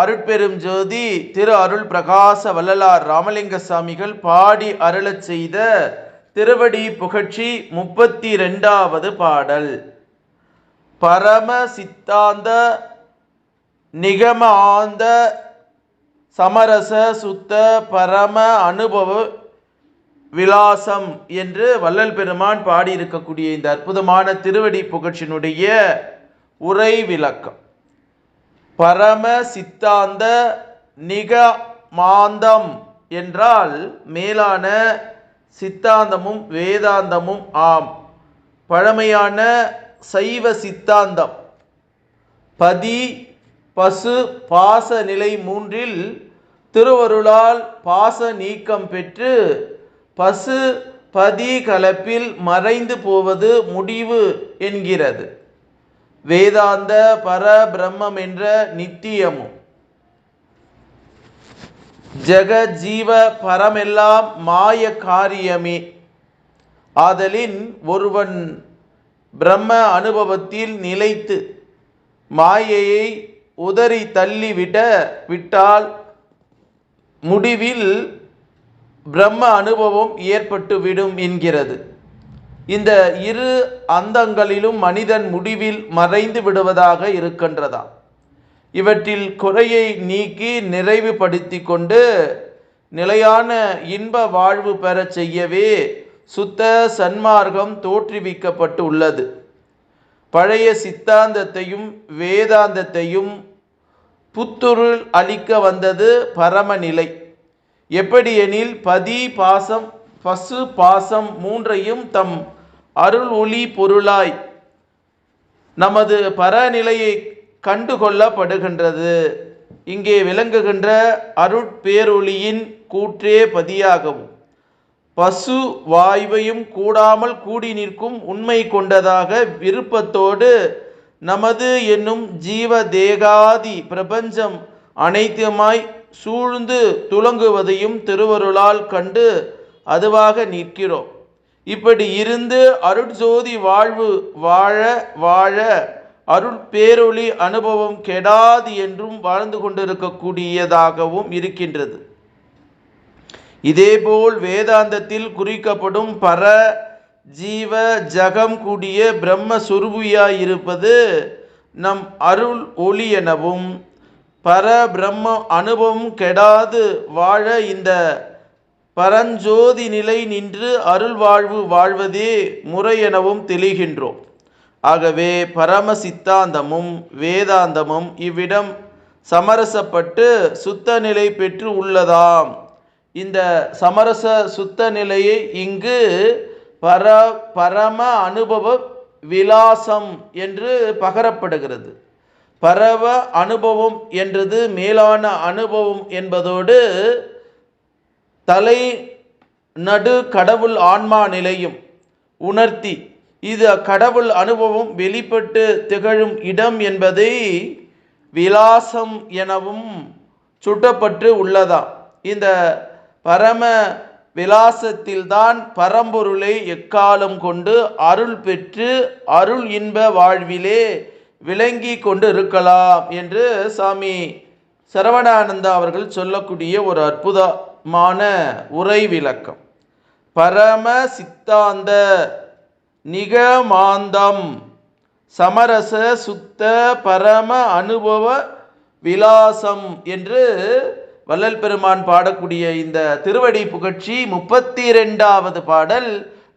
அருட்பெரும் ஜோதி திரு அருள் பிரகாச வள்ளலார் ராமலிங்க சாமிகள் பாடி அருளச் செய்த திருவடி புகழ்ச்சி முப்பத்தி ரெண்டாவது பாடல். பரம சித்தாந்த நிகம ஆந்த சமரச சுத்த பரம அனுபவ விலாசம் என்று வள்ளல் பெருமான் பாடியிருக்கக்கூடிய இந்த அற்புதமான திருவடி புகழ்ச்சியினுடைய உரை விளக்கம். பரம சித்தாந்த நிகமாந்தம் என்றால் மேலான சித்தாந்தமும் வேதாந்தமும் ஆம். பழமையான சைவ சித்தாந்தம். பதி பசு பாச நிலை மூன்றில் திருவருளால் பாச நீக்கம் பெற்று பசு பதி கலப்பில் மறைந்து போவது முடிவு என்கிறது. வேதாந்த பர பிரம்மம் என்ற நித்தியமும். ஜீவ பரமெல்லாம் மாய காரியமே. ஆதலின் ஒருவன் பிரம்ம அனுபவத்தில் நிலைத்து மாயையை உதறி தள்ளிவிட விட்டால் முடிவில் பிரம்ம அனுபவம் ஏற்பட்டுவிடும் என்கிறது. இந்த இரு அந்தங்களிலும் மனிதன் முடிவில் மறைந்து விடுவதாக இருக்கின்றதாம் இவற்றில் குறையை நீக்கி நிறைவுபடுத்தி கொண்டு நிலையான இன்ப வாழ்வு பெறச் செய்யவே சுத்த சன்மார்க்கம் தோற்றுவிக்கப்பட்டு உள்ளது. பழைய சித்தாந்தத்தையும் வேதாந்தத்தையும் புத்துருள் அளிக்க வந்தது பரமநிலை. எப்படியெனில் பதி பாசம் பசு பாசம் மூன்றையும் தம் அருள் ஒளி பொருளாய் நமது பரநிலையை கண்டுகொள்ளப்படுகின்றது. இங்கே விளங்குகின்ற அருட்பேரொளியின் கூற்றே பதியாகவும் பசு வாய்வையும் கூடாமல் கூடி நிற்கும் உண்மை கொண்டதாக விருப்பத்தோடு நமது என்னும் ஜீவ தேகாதி பிரபஞ்சம் அனைத்துமாய் சூழ்ந்து துலங்குவதையும் திருவருளால் கண்டு அதுவாக நிற்கிறோம். இப்படி இருந்து அருட்ஜோதி வாழ்வு வாழ வாழ அருள் பேரொளி அனுபவம் கெடாது என்றும் வாழ்ந்து கொண்டிருக்கக்கூடியதாகவும் இருக்கின்றது. இதேபோல் வேதாந்தத்தில் குறிக்கப்படும் பர ஜீவ ஜகம் கூடிய பிரம்ம சுருபியாயிருப்பது நம் அருள் ஒளி எனவும் பர பிரம்ம அனுபவம் கெடாது வாழ இந்த பரஞ்சோதி நிலை நின்று அருள் வாழ்வு வாழ்வதே முறை எனவும் தெளிகின்றோம். ஆகவே பரம சித்தாந்தமும் வேதாந்தமும் இவ்விடம் சமரசப்பட்டு சுத்த நிலை பெற்று உள்ளதாம். இந்த சமரச சுத்த நிலையை இங்கு பர பரம அனுபவ விலாசம் என்று பகரப்படுகிறது. பரவ அனுபவம் என்றது மேலான அனுபவம் என்பதோடு தலை நடு கடவுள் ஆன்மா நிலையும். உணர்த்தி. இது அக்கடவுள் அனுபவம் வெளிப்பட்டு திகழும் இடம் என்பதை விலாசம் எனவும் சுட்டப்பட்டு உள்ளதா. இந்த பரம விலாசத்தில்தான் பரம்பொருளை எக்காலம் கொண்டு அருள் பெற்று அருள் இன்ப வாழ்விலே விளங்கி கொண்டு இருக்கலாம் என்று சாமி சரவணானந்தா அவர்கள் சொல்லக்கூடிய ஒரு மான உரை விளக்கம் பரம சித்தாந்த நிகமாந்தம். சமரச சுத்த பரம அனுபவ விலாசம் என்று வள்ளல் பெருமான் பாடக்கூடிய இந்த திருவடி புகழ்ச்சி முப்பத்தி ரெண்டாவது பாடல்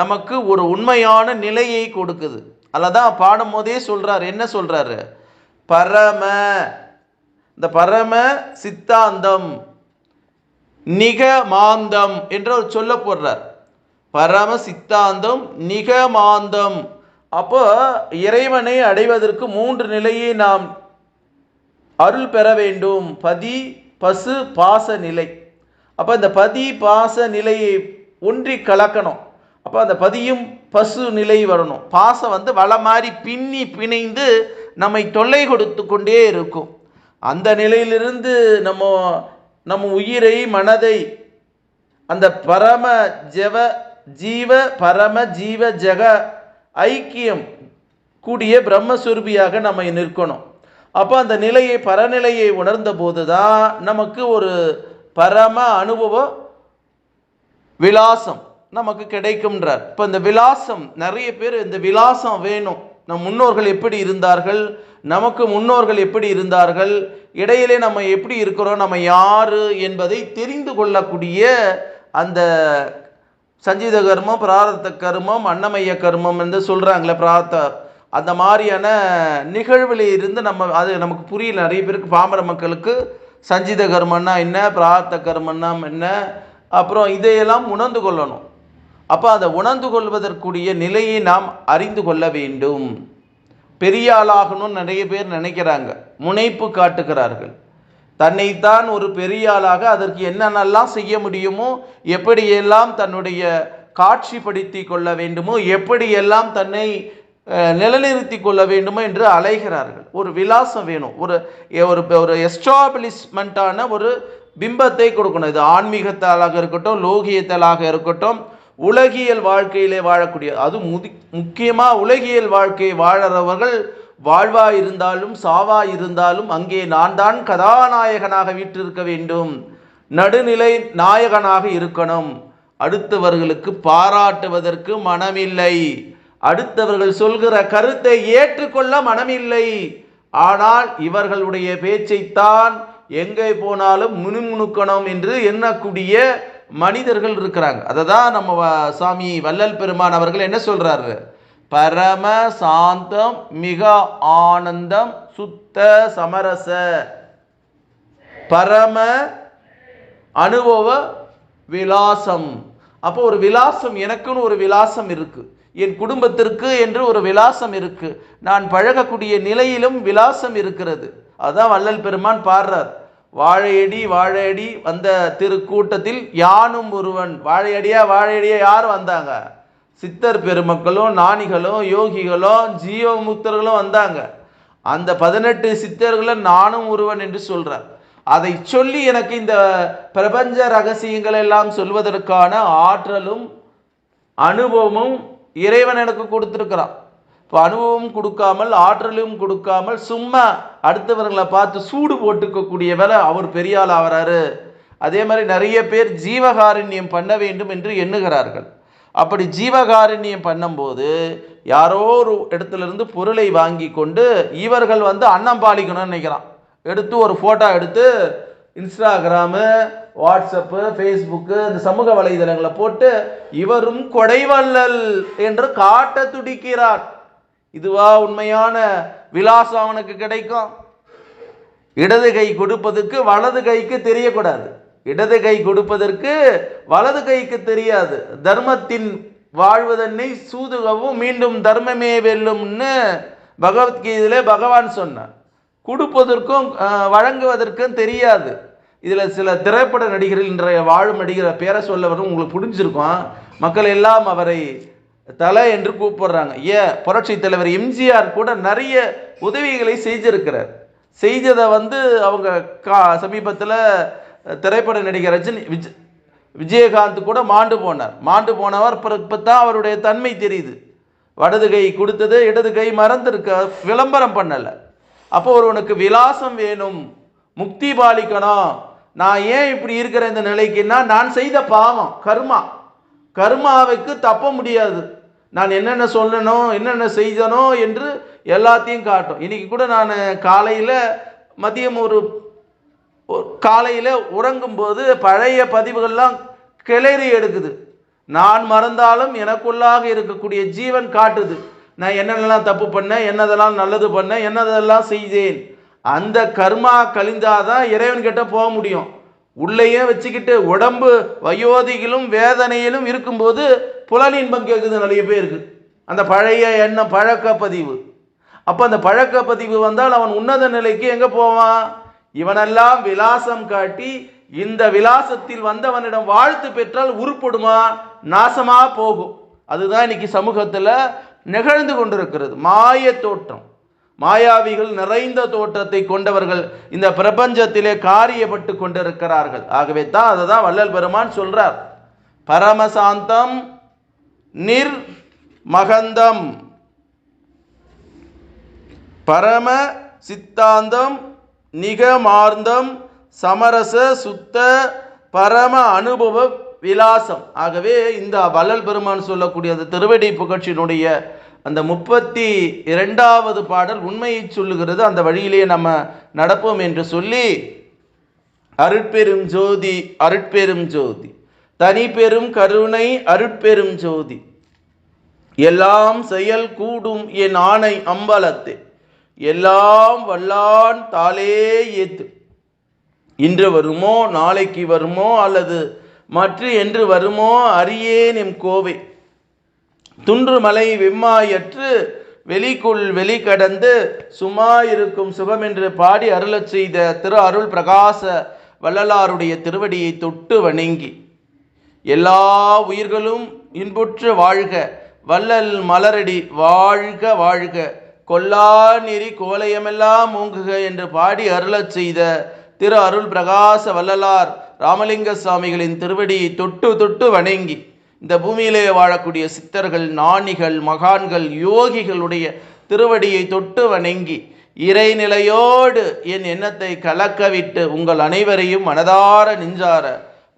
நமக்கு ஒரு உண்மையான நிலையை கொடுக்குது. அல்லதான் பாடும் போதே சொல்கிறார் என்ன சொல்கிறாரு பரம இந்த பரம சித்தாந்தம். நிகமாந்தம் என்று அவர் சொல்ல போடுறார் பரம சித்தாந்தம் நிகமாந்தம். அப்போ இறைவனை அடைவதற்கு மூன்று நிலையை நாம் அருள் பெற வேண்டும். பதி பசு பாச நிலை. அப்போ இந்த பதி பாச நிலையை ஒன்றி கலக்கணும். அப்போ அந்த பதியும் பசு நிலை வரணும். பாசம் வந்து வலை மாதிரி பின்னி பிணைந்து நம்மை தொல்லை கொடுத்து கொண்டே இருக்கும். அந்த நிலையிலிருந்து நம்ம நம்ம உயிரை மனதை அந்த பரம ஜெவ ஜீவ பரம ஜீவ ஜெக ஐக்கியம் கூடிய பிரம்மஸ்வரூபியாக நம்ம நிற்கணும். அப்போ அந்த நிலையை பரநிலையை உணர்ந்த போது தான் நமக்கு ஒரு பரம அனுபவ விலாசம் நமக்கு கிடைக்கும்ன்றார். இப்போ இந்த விலாசம் நிறைய பேர் இந்த விலாசம் வேணும். நம் முன்னோர்கள் எப்படி இருந்தார்கள்? நமக்கு முன்னோர்கள் எப்படி இருந்தார்கள்? இடையிலே நம்ம எப்படி இருக்கிறோம் நம்ம யார் என்பதை தெரிந்து கொள்ளக்கூடிய அந்த சஞ்சீத கர்மம் பிராரத்த கர்மம் அன்னமய கர்மம் என்று சொல்கிறாங்களே பிரார்த்த அந்த மாதிரியான நிகழ்வில் இருந்து நம்ம அது நமக்கு புரியல. நிறைய பேருக்கு பாமர மக்களுக்கு சஞ்சீத கர்மன்னா என்ன பிரார்த்த கர்மன்னா என்ன அப்புறம் இதையெல்லாம் உணர்ந்து கொள்ளணும். அப்போ அதை உணர்ந்து கொள்வதற்குரிய நிலையை நாம் அறிந்து கொள்ள வேண்டும். பெரிய ஆளாகணும்னு நிறைய பேர் நினைக்கிறாங்க. முனைப்பு காட்டுகிறார்கள். தன்னைத்தான் ஒரு பெரிய ஆளாக அதற்கு என்னென்னலாம் செய்ய முடியுமோ எப்படியெல்லாம் தன்னுடைய காட்சிப்படுத்தி கொள்ள வேண்டுமோ எப்படியெல்லாம் தன்னை நிலைநிறுத்தி கொள்ள வேண்டுமோ என்று அலைகிறார்கள். ஒரு விலாசம் வேணும். ஒரு ஒரு ஒரு எஸ்டாப்ளிஷ்மெண்ட்டான ஒரு பிம்பத்தை கொடுக்கணும். இது ஆன்மீகத்தாலாக இருக்கட்டும் லோகியத்தாலாக இருக்கட்டும் உலகியல் வாழ்க்கையிலே வாழக்கூடிய அது முதி முக்கியமாக உலகியல் வாழ்க்கையை வாழறவர்கள் வாழ்வா இருந்தாலும் சாவா இருந்தாலும் அங்கே நான் தான் கதாநாயகனாக வீற்றிருக்க வேண்டும். நடுநிலை நாயகனாக இருக்கணும். அடுத்தவர்களுக்கு பாராட்டுவதற்கு மனமில்லை. அடுத்தவர்கள் சொல்கிற கருத்தை ஏற்றுக்கொள்ள மனமில்லை. ஆனால் இவர்களுடைய பேச்சைத்தான் எங்கே போனாலும் முணுமுணுக்கணும் என்று எண்ணக்கூடிய மனிதர்கள் இருக்கிறாங்க. அதை தான் நம்ம வ- சாமி வள்ளல் பெருமான் அவர்கள் என்ன சொல்கிறாரு பரம சாந்தம் மிக ஆனந்தம் சுத்த சமரச. பரம அனுபவ விலாசம். அப்போ ஒரு விலாசம் எனக்குன்னு ஒரு விலாசம் இருக்கு. என் குடும்பத்திற்கு என்று ஒரு விலாசம் இருக்கு. நான் பழகக்கூடிய நிலையிலும் விலாசம் இருக்கிறது. அதான் வள்ளல் பெருமான் பாடுறார். வாழையடி வாழையடி வந்த திருக்கூட்டத்தில் யானும் ஒருவன். வாழையடியா வாழையடியா யார் வந்தாங்க? சித்தர் பெருமக்களும் நாணிகளும் யோகிகளும் ஜீவமுக்தர்களும் வந்தாங்க. அந்த பதினெட்டு சித்தர்களும் நானும் ஒருவன் என்று சொல்கிறார் அதை சொல்லி எனக்கு இந்த பிரபஞ்ச ரகசியங்கள் எல்லாம் சொல்வதற்கான ஆற்றலும் அனுபவமும் இறைவன் எனக்கு கொடுத்துருக்கிறான். இப்போ அனுபவம் கொடுக்காமல் ஆற்றலும் கொடுக்காமல் சும்மா அடுத்தவர்களை பார்த்து சூடு போட்டுக்கக்கூடிய வேலை அவர் பெரிய ஆள் ஆகிறாரு. அதே மாதிரி நிறைய பேர் ஜீவகாருண்யம் பண்ண வேண்டும் என்று எண்ணுகிறார்கள். அப்படி ஜீவகாருண்யம் பண்ணும்போது யாரோ ஒரு இடத்துல இருந்து பொருளை வாங்கி கொண்டு இவர்கள் வந்து அன்னம் பாலிக்கணும்னு நினைக்கிறான். எடுத்து ஒரு ஃபோட்டோ எடுத்து இன்ஸ்டாகிராமு வாட்ஸ்அப்பு ஃபேஸ்புக்கு இந்த சமூக வலைதளங்களை போட்டு இவரும் கொடைவள்ளல் என்று காட்ட துடிக்கிறார். இதுவா உண்மையான விலாசம் அவனுக்கு கிடைக்கும். இடது கை கொடுப்பதற்கு வலது கைக்கு தெரியக்கூடாது. இடது கை கொடுப்பதற்கு வலது கைக்கு தெரியாது. தர்மத்தின் வாழ்வதன்னை சூதுகவும் மீண்டும் தர்மமே வெல்லும்னு பகவத்கீதையிலே பகவான் சொன்னார். கொடுப்பதற்கும் வழங்குவதற்கும் தெரியாது. இதில் சில திரைப்பட நடிகர்கள் இன்றைய வாழும் நடிகரை பேரை சொல்ல வரும் உங்களுக்கு புரிஞ்சிருக்கும். மக்கள் எல்லாம் அவரை தலை என்று கூப்பிடுறாங்க. ஏன் புரட்சி தலைவர் எம்ஜிஆர் கூட நிறைய உதவிகளை செய்திருக்கிறார். செய்ததை வந்து அவங்க கா சமீபத்தில் திரைப்பட நடிகர் ரஜினி விஜ் விஜயகாந்த் கூட மாண்டு போனார். மாண்டு போனவர் இப்போ தான் அவருடைய தன்மை தெரியுது. வடது கை கொடுத்தது இடது கை மறந்துருக்க விளம்பரம் பண்ணலை. அப்போ ஒருவனுக்கு விலாசம் வேணும். முக்தி பாலிக்கணும். நான் ஏன் இப்படி இருக்கிற இந்த நிலைக்குன்னா நான் செய்த பாவம் கர்மா. கர்மாவுக்கு தப்ப முடியாது. நான் என்னென்ன சொல்லணும் என்னென்ன செய்தனோ என்று எல்லாத்தையும் காட்டும். இன்றைக்கி கூட நான் காலையில் மதியம் ஒரு காலையில் உறங்கும்போது பழைய பதிவுகள்லாம் கிளறி எடுக்குது. நான் மறந்தாலும் எனக்குள்ளாக இருக்கக்கூடிய ஜீவன் காட்டுது. நான் என்னென்னலாம் தப்பு பண்ணேன் என்னதெல்லாம் நல்லது பண்ணேன் என்னதெல்லாம் செய்தேன். அந்த கர்மா கழிந்தாதான் இறைவன்கிட்ட போக முடியும். உள்ளேயே வச்சுக்கிட்டு உடம்பு வயோதிகளும் வேதனையிலும் இருக்கும்போது புலன் இன்பம் கேட்குது நிறைய பேருக்கு. அந்த பழைய எண்ணம் பழக்க பதிவு அப்போ அந்த பழக்க பதிவு வந்தால் அவன் உன்னத நிலைக்கு எங்கே போவான்? இவனெல்லாம் விலாசம் காட்டி இந்த விலாசத்தில் வந்தவனிடம் வாழ்த்து பெற்றால் உருப்படுமா? நாசமாக போகும். அதுதான் இன்னைக்கு சமூகத்தில் நிகழ்ந்து கொண்டிருக்கிறது. மாய தோற்றம். மாயாவிகள் நிறைந்த தோற்றத்தை கொண்டவர்கள் இந்த பிரபஞ்சத்திலே காரியப்பட்டு கொண்டிருக்கிறார்கள். ஆகவே தான் அதை தான் வள்ளல் பெருமான் சொல்றார். பரமசாந்தம் நிர் மகந்தம் பரம சித்தாந்தம் நிகமார்ந்தம் சமரச சுத்த பரம அனுபவ விலாசம். ஆகவே இந்த வள்ளல் பெருமான் சொல்லக்கூடிய அந்த திருவடி புகழ்ச்சியினுடைய அந்த முப்பத்தி இரண்டாவது பாடல் உண்மையை சொல்லுகிறது. அந்த வழியிலே நம்ம நடப்போம் என்று சொல்லி அருட்பெரும் ஜோதி அருட்பெரும் ஜோதி. தனி பெரும் கருணை அருட்பெரும் ஜோதி. எல்லாம் செயல் கூடும் என் ஆணை அம்பலத்தே. எல்லாம் வல்லான் தாளே ஏத்து. இன்று வருமோ நாளைக்கு வருமோ அல்லது மற்ற என்று வருமோ அறியேன் எம் கோவை. துன்று மலை வெம்மாயற்று வெளிக்குள் வெளி கடந்து சும்மா இருக்கும் சுகம் என்று பாடி அருளச் செய்த திரு அருள் பிரகாச வள்ளலாருடைய திருவடியை தொட்டு வணங்கி. எல்லா உயிர்களும் இன்புற்று வாழ்க. வள்ளல் மலரடி வாழ்க வாழ்க. கொல்லா நெறி கோலையமெல்லாம் மூங்குக என்று பாடி அருளச் செய்த திரு அருள் பிரகாச வள்ளலார் ராமலிங்க சுவாமிகளின் திருவடியை தொட்டு தொட்டு வணங்கி இந்த பூமியிலே வாழக்கூடிய சித்தர்கள் நாணிகள் மகான்கள் யோகிகளுடைய திருவடியை தொட்டு வணங்கி இறைநிலையோடு என் எண்ணத்தை கலக்கவிட்டு உங்கள் அனைவரையும் மனதார நெஞ்சார